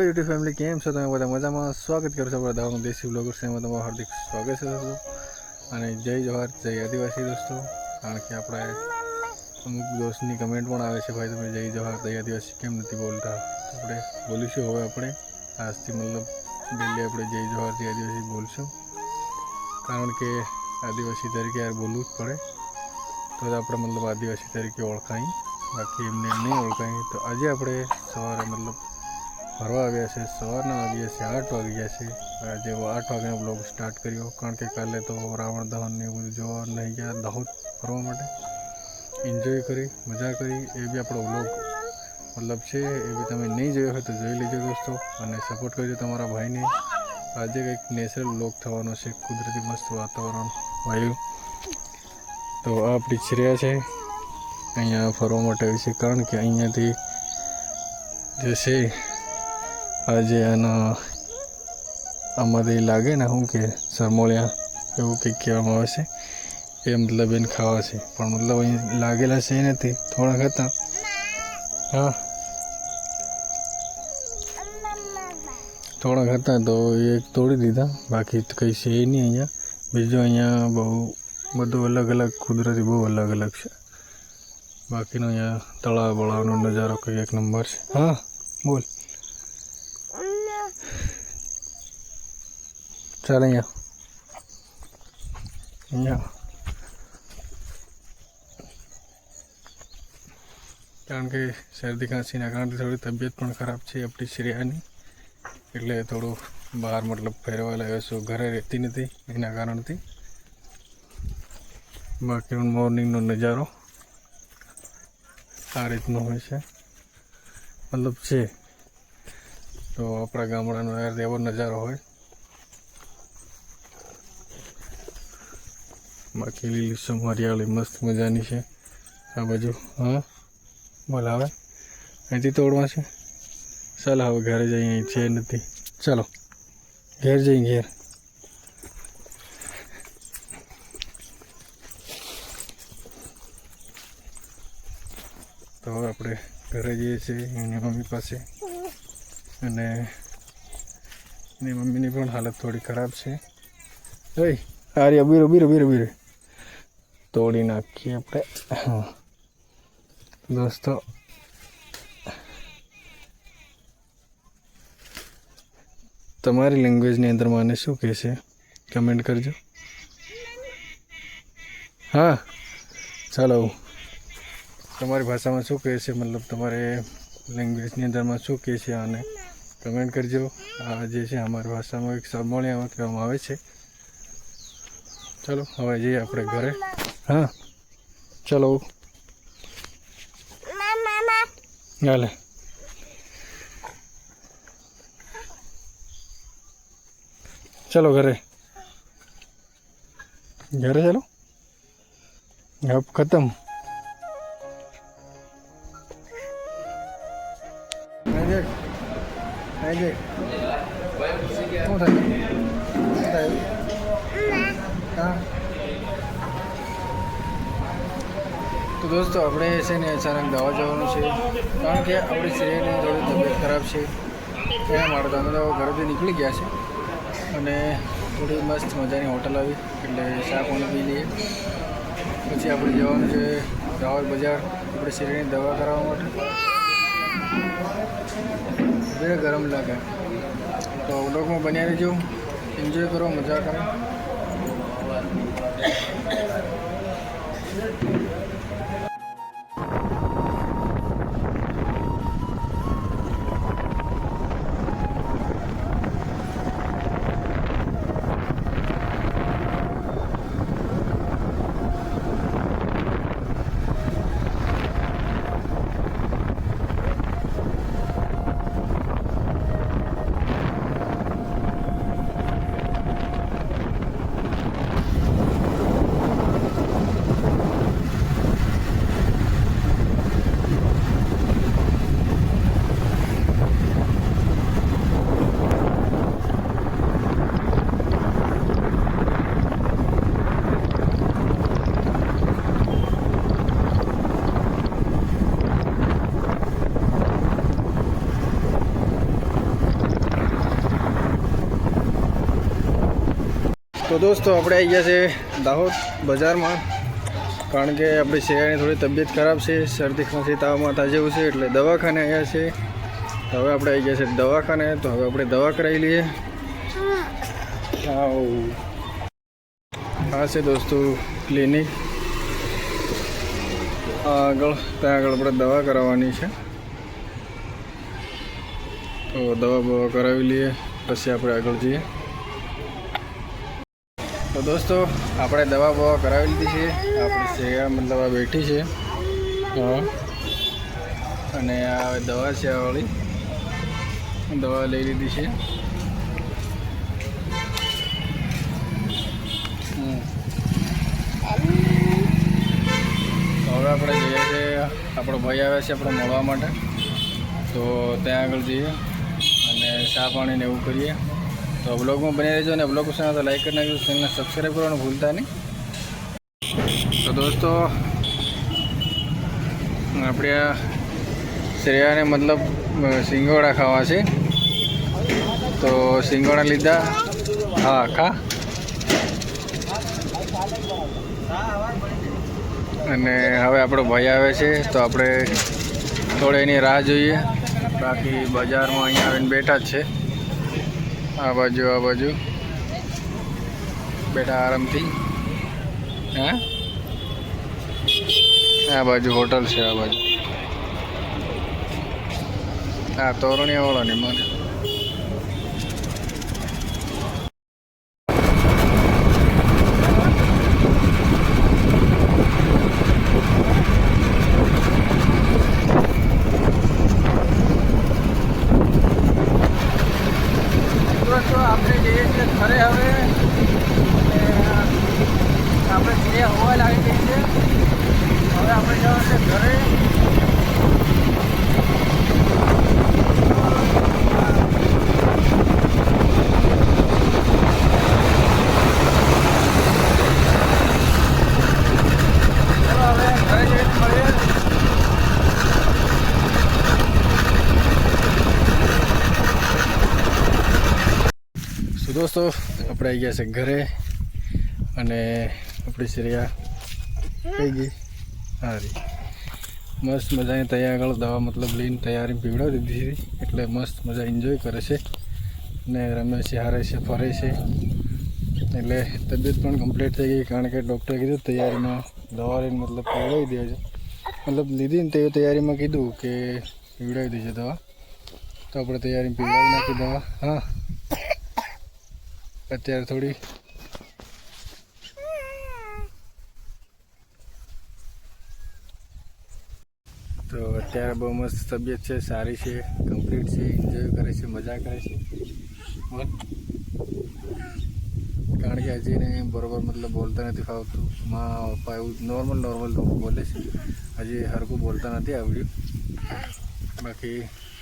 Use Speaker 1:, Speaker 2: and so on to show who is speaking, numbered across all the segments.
Speaker 1: YouTube family કેમ છો તમે બધા? મજામાં? સ્વાગત કરો છો આપણા દાવાનું દેશી બ્લોગર છે એમાં તમારું હાર્દિક સ્વાગત છે દોસ્તો. અને જય જવાહર, જય આદિવાસી દોસ્તો. કારણ કે આપણા અમુક દોસ્તની કમેન્ટ પણ આવે છે, ભાઈ તમે જય જવાહર, જય આદિવાસી કેમ નથી બોલતા? આપણે બોલીશું હવે આપણે. આજથી મતલબ ડેલી આપણે જય જવાહર, જય આદિવાસી બોલશું. કારણ કે આદિવાસી તરીકે યાર બોલવું જ પડે. તો જ આપણે મતલબ આદિવાસી તરીકે ઓળખાય. બાકી એમને એમ નહીં ઓળખાય. તો આજે આપણે સવારે મતલબ ફરવા આવ્યા છે, સવારના વાગ્યા છે, આઠ વાગ્યા છે. આજે આઠ વાગ્યાનો બ્લોગ સ્ટાર્ટ કર્યો, કારણ કે કાલે તો રાવણ દહન ને એવું બધું જોવા નહીં ગયા, દાહોદ ફરવા માટે. એન્જોય કરી, મજા કરી. એ બી આપણો બ્લોગ મતલબ છે, એ બી તમે નહીં જોયો હોય તો જોઈ લેજો દોસ્તો. અને સપોર્ટ કરજો તમારા ભાઈને. આજે કંઈક નેચરલ બ્લોગ થવાનો છે, કુદરતી મસ્ત વાતાવરણ, વાયુ. તો આ આપણી છર્યા છે. અહીંયા ફરવા માટે આવી છે, કારણ કે અહીંયાથી જે છે આજે આના આમાંથી લાગે ને શું કે સરમોળિયા એવું કંઈક કહેવામાં આવે છે. એ મતલબ એને ખાવા છે. પણ મતલબ અહીં લાગેલા છે નથી. થોડાક હતા. હા. થોડાક હતા તો એ તોડી દીધા. બાકી કંઈ છે નહીં અહીંયા. બીજું અહીંયા બહુ, બધું અલગ અલગ, કુદરતી બહુ અલગ અલગ છે. બાકીનો અહીંયા તળાવ, બળાવનો નજારો કંઈ એક નંબર છે. હા, બોલ. ચાલ અહીંયા અહીંયા કારણ કે શરદી ખાંસીના કારણે થોડી તબિયત પણ ખરાબ છે, આપણી શ્રેયાની એટલે થોડું બહાર મતલબ ફેરવા લાવ્યો છું, ઘરે રહેતી નથી, એના કારણથી. બાકી મોર્નિંગનો નજારો આ રીતનો હોય છે. મતલબ છે. તો આપણા ગામડાનો યાર એવો નજારો હોય. બાકી લીલી લીલીસમ હરિયાળી મસ્ત મજાની છે. આ બાજુ, હા? બોલ હવે. અહીંથી તોડવા છે? ચાલો હવે ઘરે જઈએ, અહીં છે નથી. ચાલો, ઘેર જઈએ ઘેર. તો આપણે ઘરે જઈએ છીએ, એની મમ્મી પાસે. અને એની મમ્મીની પણ હાલત થોડી ખરાબ છે. ઓય, આર્ય, બીરો બીરો બીરો બીરો. તોડી નાખીએ આપણે. દોસ્તો. તમારી લેંગ્વેજની અંદર મને શું કહે છે? કમેન્ટ કરજો. હા. ચાલો. તમારી ભાષામાં શું કહે છે? મતલબ તમારે લેંગ્વેજની અંદરમાં શું કહે છે આને કમેન્ટ કરજો. આ જે છે અમારી ભાષામાં એક સમોળિયામાં કહેવામાં આવે છે. ચલો, હવે જઈએ આપણે ઘરે. હા ચલો હાલે ચલો ઘરે ઘરે ચલો अब खत्म શું થાય દોસ્તો, આપણે છે ને અચાનક દવા જવાનું છે. કારણ કે આપણી શરીરની થોડી તબિયત ખરાબ છે. એના માટે અમે તો ઘરેથી નીકળી ગયા છે. અને થોડી મસ્ત મજાની હોટલ આવી, એટલે ચા પાણી પી લઈએ. પછી આપણે જવાનું છે રાવલ બજાર, આપણે શરીરની દવા કરાવવા માટે. બે ગરમ લાગે. તો વ્લોગમાં બન્યા રહેજો. એન્જોય કરો, મજા કરો. તો દોસ્તો, આપણે આવી ગયા છે દાહોદ બજારમાં. કારણ કે આપણી શેયાની થોડી તબિયત ખરાબ છે શરદી ખાંસી તાવમાં જેવું છે, એટલે દવાખાને આવ્યા છે. તો હવે આપણે આવી ગયા છે દવાખાને, તો હવે આપણે દવા કરાવી લઈએ. હા છે દોસ્તો ક્લિનિક. આગળ, ત્યાં આગળ આપણે દવા કરાવવાની છે. તો દવા બવા કરાવી લઈએ, પછી આપણે આગળ જઈએ. તો દોસ્તો આપણે દવા બવા કરાવી લીધી છે. આપણે સેવા મતલબ આ બેઠી છે. હા. અને આ દવા છે વાળી. દવા લઈ લીધી છે. હવે આપણે જઈએ છીએ આપણો ભાઈ આવે છે આપણે મળવા માટે. તો ત્યાં આગળ જઈએ અને ચા પાણી ને એવું કરીએ. તો બ્લોગમાં બની રહેજો અને બ્લોગ પસંદ તો લાઈક કરી નાખજો ચેનલને સબસ્ક્રાઈબ કરવાનું ભૂલતા નહીં. તો દોસ્તો, આપણે આ શ્રેયાને મતલબ સિંગોડા ખાવા છે. તો સિંગોડા લીધા. હા, ખા. અને હવે આપણો ભાઈ આવે છે, તો આપણે થોડે એની રાહ જોઈએ. બાકી બજારમાં અહીંયા આવીને બેઠા જ છે. આ બાજુ આ બાજુ. બેઠા આરામથી. હા? આ બાજુ હોટલ છે, આ બાજુ. હા તોરણીયાવાળાની મને દોસ્તો આપણે જઈએ છીએ ઘરે હવે અને આપણે ઘરે હવા લાગી ગઈ છે હવે આપણે જવાનું છે ઘરે ચલો હવે ઘરે જઈને મળીએ સો દોસ્તો, આપણે આવી ગયા છે ઘરે અને આપણી શ્રેયા થઈ ગઈ. સારી મસ્ત મજાની તૈયાર આગળ દવા મતલબ લઈને તૈયારી પીવડાવી દીધી હતી એટલે મસ્ત મજા એન્જોય કરે છે. ને રમે છે, હારે છે, ફરે છે. એટલે તબિયત પણ કમ્પ્લીટ થઈ ગઈ કારણ કે ડૉક્ટરે કીધું તૈયારીમાં દવા લઈને મતલબ પીવડાવી દે છે મતલબ લીધી ને તે તૈયારીમાં કીધું કે પીવડાવી દેજે દવા. તો આપણે તૈયારી પીવડાવી નાખી દવા. હા. અત્યારે થોડી તો અત્યારે બહુ મસ્ત તબિયત છે, સારી છે કમ્પ્લીટ છે એન્જોય કરે છે, મજા કરે છે. કારણ કે હજી એને બરોબર મતલબ બોલતા નથી ફાવતું. માં પપ્પા એવું નોર્મલ નોર્મલ લોકો બોલે છે. હજી હરકું બોલતા નથી આવડ્યું. બાકી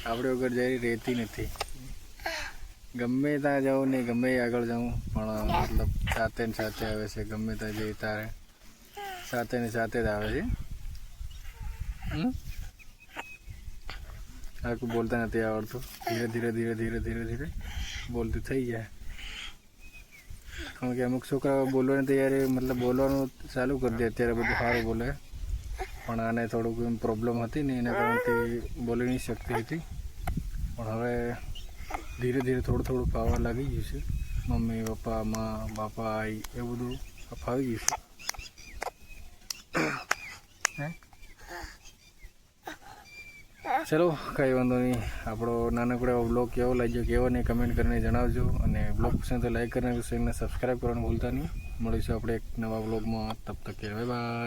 Speaker 1: આપણે વગર જઈ રહેતી નથી. ગમે ત્યાં જાઉં ને ગમે આગળ જાઉં, પણ મતલબ સાથે ને સાથે આવે છે, ગમે ત્યાં જઈ તારે. સાથે ને સાથે જ આવે છે? આખું બોલતા નથી આવડતું. ધીરે ધીરે ધીરે ધીરે ધીરે ધીરે બોલતું થઈ જાય. કારણ કે અમુક છોકરાઓ બોલવાની તૈયારી, મતલબ બોલવાનું ચાલુ કરી દે, અત્યારે બધું સારું બોલે. પણ આને થોડુંક પ્રોબ્લેમ હતી ને એના કારણથી બોલી નહીં શકતી હતી. પણ હવે ધીરે ધીરે થોડું થોડું ફાવવા લાગી ગયું છે. મમ્મી, પપ્પા, મા, બાપા, આઈ, એ બધું ફાવી ગયું છે. ચલો, કંઈ વાંધો નહીં. આપણો નાનકડો એવો બ્લોગ કેવો લાગ્યો, કેવો નહીં કમેન્ટ કરીને જણાવજો. અને બ્લોગ પસંદ તો લાઈક કરીને સબસ્ક્રાઈબ કરવાનું ભૂલતા નહીં. મળીશું આપણે એક નવા બ્લોગમાં તબ તક બાય